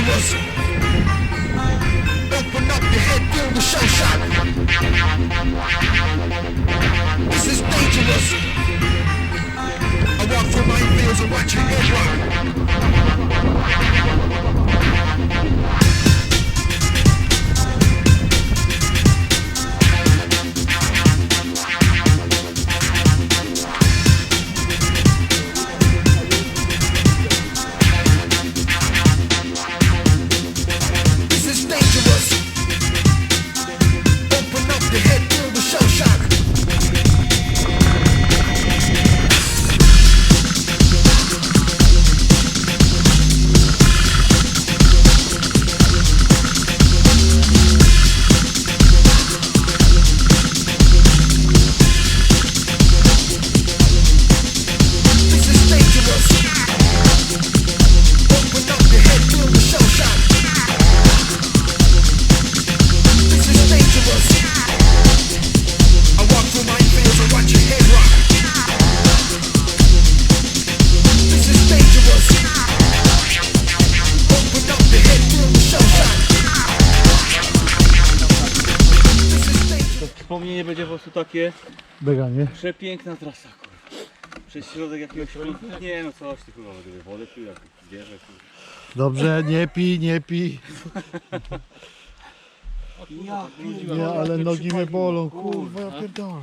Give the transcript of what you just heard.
de. Wspomnienie będzie po prostu takie Bieganie. przepiękna trasa, kurwa. Przez środek jakiegoś piękna. Nie no coś ty kurwa, gdyby wodę pił, jak kurwa. Dobrze, nie pij, nie pij. Ja Nie, ale nogi mnie bolą, kurwa, ja pierdolę.